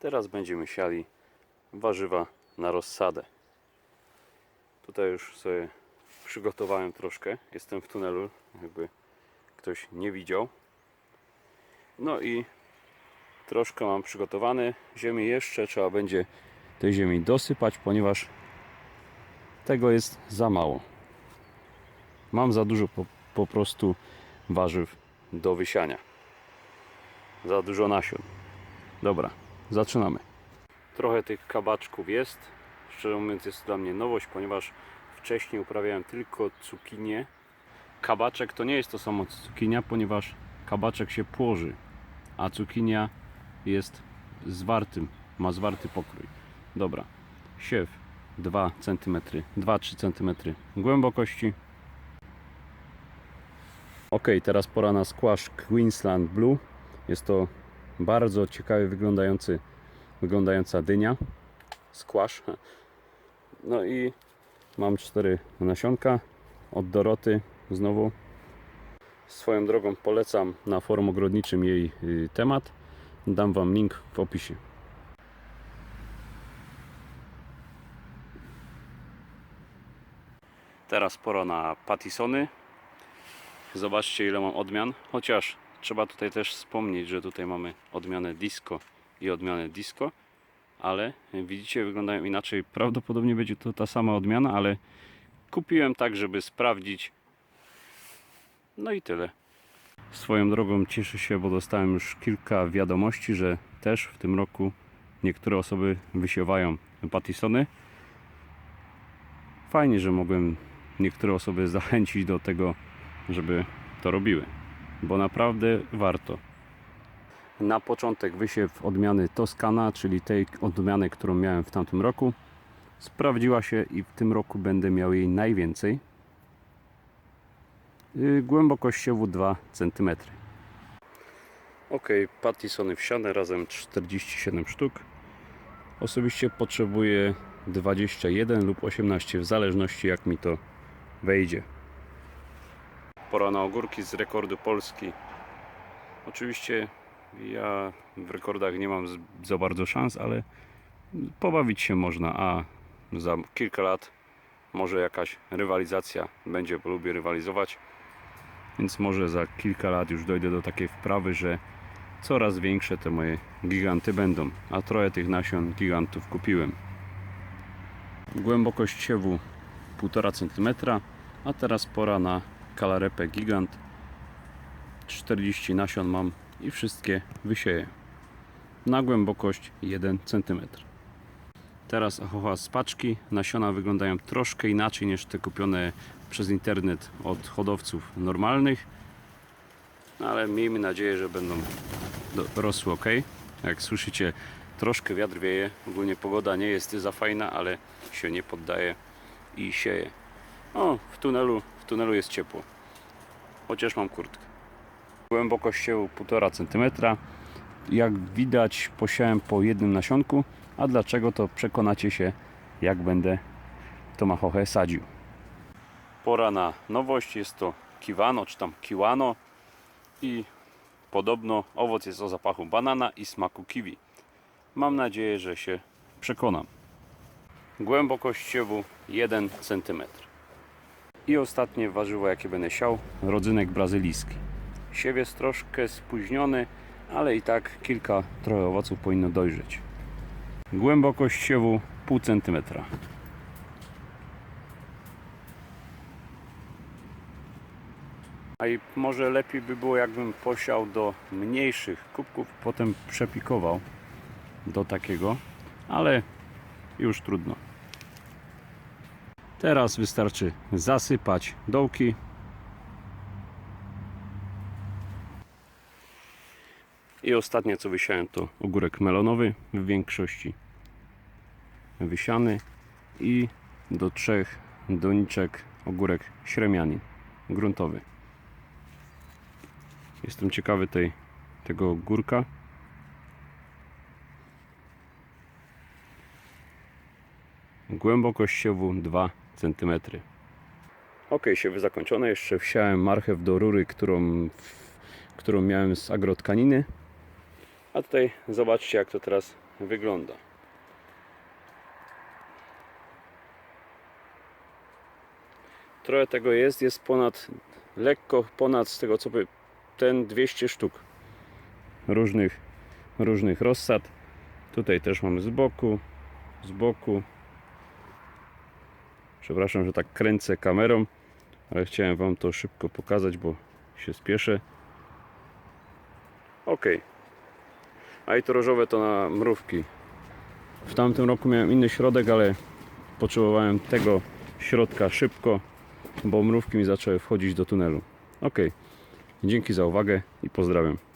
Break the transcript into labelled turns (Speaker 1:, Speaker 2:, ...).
Speaker 1: Teraz będziemy siali warzywa na rozsadę. Tutaj już sobie przygotowałem troszkę. Jestem w tunelu, jakby ktoś nie widział. No i troszkę mam przygotowane. Ziemi jeszcze trzeba będzie tej ziemi dosypać, ponieważ tego jest za mało. Mam za dużo po, po prostu warzyw do wysiania. Za dużo nasion. Dobra, zaczynamy. Trochę tych kabaczków jest. Szczerze mówiąc, jest to dla mnie nowość, ponieważ wcześniej uprawiałem tylko cukinię. Kabaczek to nie jest to samo co cukinia, ponieważ kabaczek się płoży, a cukinia jest zwartym, ma zwarty pokrój. Dobra, siew 2 cm, 2-3 cm głębokości. Ok, teraz pora na squash Queensland Blue. Jest to bardzo ciekawie wyglądający, wyglądająca dynia. Squash. No i mam cztery nasionka od Doroty znowu. Swoją drogą polecam na forum ogrodniczym jej y, temat. Dam Wam link w opisie. Teraz pora na patisony. Zobaczcie ile mam odmian. Chociaż trzeba tutaj też wspomnieć, że tutaj mamy odmianę disco i odmianę disco. Ale widzicie, wyglądają inaczej. Prawdopodobnie będzie to ta sama odmiana, ale kupiłem tak, żeby sprawdzić. No i tyle. Swoją drogą cieszę się, bo dostałem już kilka wiadomości, że też w tym roku niektóre osoby wysiewają patisony. Fajnie, że mogłem niektóre osoby zachęcić do tego, żeby to robiły, bo naprawdę warto. Na początek wysiew odmiany Toskana, czyli tej odmiany, którą miałem w tamtym roku. Sprawdziła się i w tym roku będę miał jej najwięcej. Yy, Głębokość siewu 2 cm. Ok, patisony wsiane razem 47 sztuk. Osobiście potrzebuję 21 lub 18 w zależności jak mi to wejdzie. Pora na ogórki z rekordu Polski. Oczywiście ja w rekordach nie mam za bardzo szans, ale pobawić się można, a za kilka lat może jakaś rywalizacja będzie, bo lubię rywalizować. Więc może za kilka lat już dojdę do takiej wprawy, że coraz większe te moje giganty będą. A trochę tych nasion gigantów kupiłem. Głębokość siewu 1,5 cm, a teraz pora na kalarepę gigant. 40 nasion mam i wszystkie wysieję na głębokość 1 cm. Teraz achocha z paczki. Nasiona wyglądają troszkę inaczej niż te kupione przez internet od hodowców normalnych. No ale miejmy nadzieję, że będą rosły ok. Jak słyszycie, troszkę wiatr wieje. Ogólnie pogoda nie jest za fajna, ale się nie poddaje i sieje. O, w tunelu, tunelu jest ciepło. Chociaż mam kurtkę. Głębokość siewu 1,5 cm. Jak widać, posiałem po jednym nasionku. A dlaczego to przekonacie się, jak będę tomahochę sadził. Pora na nowość. Jest to kiwano, czy tam kiwano. I podobno owoc jest o zapachu banana i smaku kiwi. Mam nadzieję, że się przekonam. Głębokość siewu 1 cm. I ostatnie warzywo, jakie będę siał, rodzynek brazylijski. Siew jest troszkę spóźniony, ale i tak kilka trochę owoców powinno dojrzeć. Głębokość siewu pół centymetra. A i może lepiej by było, jakbym posiał do mniejszych kubków, potem przepikował do takiego, ale już trudno. Teraz wystarczy zasypać dołki. I ostatnie co wysiałem to ogórek melonowy w większości wysiany i do trzech doniczek ogórek śremianin gruntowy. Jestem ciekawy tej, tego ogórka. Głębokość siewu 2 cm. Ok, siewy zakończone. Jeszcze wsiałem marchew do rury, którą, którą miałem z agrotkaniny. A tutaj zobaczcie jak to teraz wygląda. Trochę tego jest, jest ponad, lekko ponad z tego co by, ten 200 sztuk różnych, różnych rozsad. Tutaj też mamy z boku, z boku. Przepraszam, że tak kręcę kamerą, ale chciałem Wam to szybko pokazać, bo się spieszę. Ok. A i to różowe to na mrówki. W tamtym roku miałem inny środek, ale potrzebowałem tego środka szybko, bo mrówki mi zaczęły wchodzić do tunelu. Ok. Dzięki za uwagę i pozdrawiam.